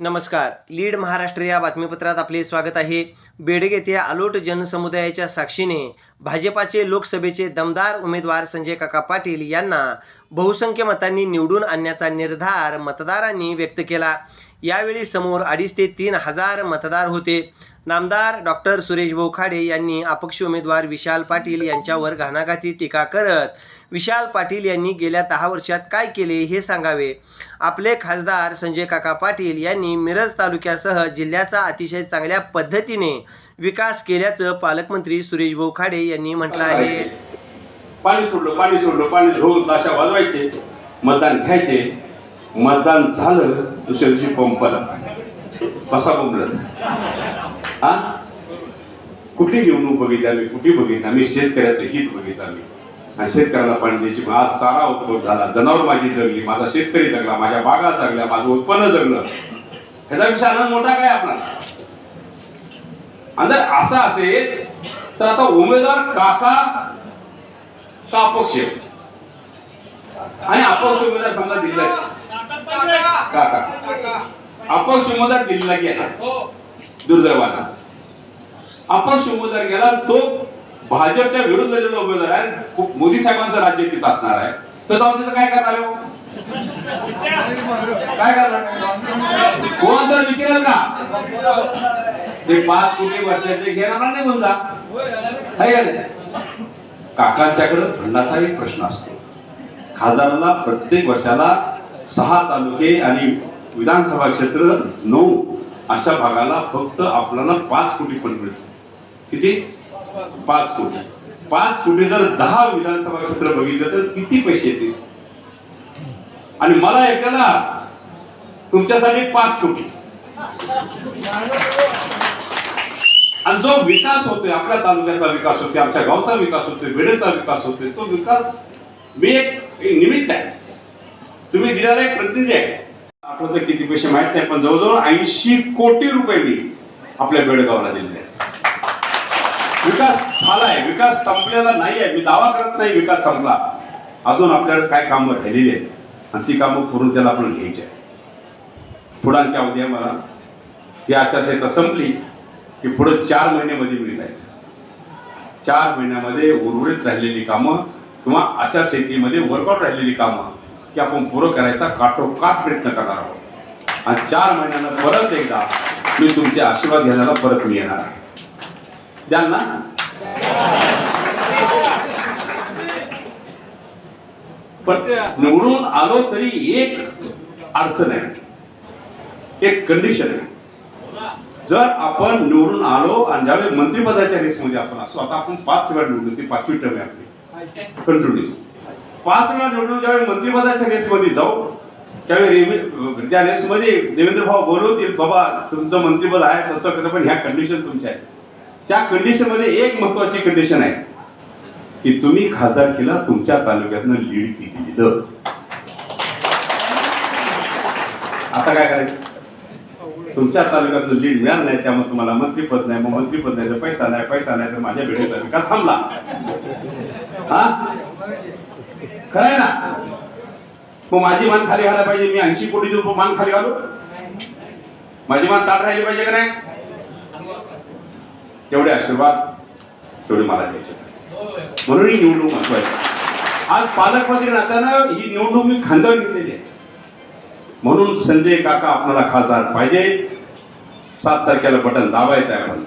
नमस्कार. लीड महाराष्ट्र या बातमीपत्रात आपले स्वागत आहे. बेडग येथे आलोट जनसमुदायाच्या साक्षीने भाजपाचे लोकसभेचे दमदार उमेदवार संजय काका पाटील यांना बहुसंख्य मतांनी निवडून आणण्याचा निर्धार मतदारांनी व्यक्त केला. यावेळी समोर अडीच ते तीन हजार मतदार होते. नामदार डॉक्टर सुरेश भाऊ खाडे यांनी अपक्ष उमेदवार विशाल पाटील यांच्यावर घाणाघाती टीका करत विशाल पाटील यांनी गेल्या दहा वर्षात काय केले हे सांगावे. आपले खासदार संजय काका पाटील यांनी मिरज तालुक्यासह जिल्ह्याचा अतिशय चांगल्या पद्धतीने विकास केल्याचं पालकमंत्री सुरेश भाऊ खाडे यांनी म्हटलं आहे. पाणी सोडलं पाणी सोडलं पाणी धुवून ताशा वाजवायचे मतदान घ्यायचे. मतदान झालं दुसऱ्या दिवशी पंपला कसा बोंबलत हा? कुठली निवडणूक बघितली आम्ही? कुठे बघितली? आम्ही शेतकऱ्याचं हित बघितलं आम्ही. शेतकऱ्याला पाणी द्यायची आज चारा उत्पन्न झाला. जनावर माझी जगली माझा शेतकरी जगला माझ्या बागा जगल्या माझं उत्पन्न जगलं. ह्याचा विषय आनंद मोठा काय आपला? आणि जर असं असेल तर आता उमेदवार काका का अपक्ष? आणि अपक्ष उमेदवार समजा दिल्ला काका. अपक्ष उमेदवार दिल्लीला गेला दुर्दैवानं. आपण उमेदवार गेला तो भाजपच्या विरुद्ध झालेला उमेदवार आहे मोदी साहेबांचं राज्य तिथं असणार आहे. तर जाऊन तिथं काय करणार हो? काय करणार कोण तर विचारेल का? ते पाच कोटी वर्षाचे घेणार नाही निघून काकांच्याकडे फंडाचा एक प्रश्न असतो. खासदाराला प्रत्येक वर्षाला सहा तालुके आणि विधानसभा क्षेत्र नऊ अशा भागाला फक्त आपल्याला पाच कोटी फंड मिळतो किती? पाच कोटी. पाच कोटी जर दहा विधानसभा क्षेत्र बघितलं तर किती पैसे येतील? आणि मला ऐकायला तुमच्यासाठी पाच कोटी. आणि जो विकास होतोय आपल्या तालुक्याचा विकास होतोय आमच्या गावचा विकास होतोय वेळेचा विकास होतोय तो विकास मी एक एक निमित्त आहे. तुम्ही दिलेला एक प्रतिनिधी आहे. आठवतं किती पैसे माहीत नाही पण जवळजवळ ऐंशी कोटी रुपये मी आपल्या बेडगावला दिलेले आहेत. विकास झालाय विकास संपलेला नाही आहे मी दावा करत नाही विकास संपला. अजून आपल्याला काय कामं राहिलेली आहेत आणि ती कामं करून त्याला आपण घ्यायची आहे पुढांच्या अवधी मला ती आचारसंहिता संपली की पुढे चार महिन्यामध्ये मिळायचं चार महिन्यामध्ये उर्वरित राहिलेली कामं किंवा आचारसंहितेमध्ये वर्कआउट राहिलेली कामं की आपण पुरं करायचा काटोकाट प्रयत्न करणार आहोत. आणि चार महिन्यानं परत एकदा मी तुमचे आशीर्वाद घेण्याला परत मी येणार आहे. द्याल ना? पण निवडून आलो तरी एक अडचण आहे. एक कंडिशन आहे. जर आपण निवडून आलो आणि ज्यावेळी मंत्रिपदाच्या रेसमध्ये आपण असो आता आपण पाच वेळा निवडलो ती पाचवी टर्म आहे आपली. कंटिन्युअस पाच वेळा निवडून ज्यावेळी मंत्रिपदाच्या रेसमध्ये जाऊ त्यावेळी त्या रेसमध्ये देवेंद्र भाऊ बोलवतील बाबा तुमचं मंत्रिपद आहे तसं पण ह्या कंडिशन तुमच्या आहेत. त्या कंडिशनमध्ये एक महत्वाची कंडिशन आहे की तुम्ही खासदार केला तुमच्या तालुक्यातनं लीड किती दिलं? आता काय करायचं? तुमच्या तालुक्यातनं लीड मिळालं नाही त्यामुळे तुम्हाला मंत्रीपद नाही मग मंत्रीपद नाही तर पैसा नाही पैसा नाही तर माझ्या वेळेचा विकास थांबला. हा? खरंय ना? मग माझी मान खाली घालायला पाहिजे मी ऐंशी कोटी रुपये मान खाली घालू? माझी मान ताट राहिली पाहिजे का नाही? तेवढे आशीर्वाद तेवढे मला द्यायचे. म्हणून ही निवडणूक महत्वाची आज पालकमंत्री नात्यानं ही निवडणूक मी खांद्यावर घेतलेली आहे. म्हणून संजय काका आपल्याला खासदार पाहिजे सात तारखेला बटन दाबायचं आहे आपण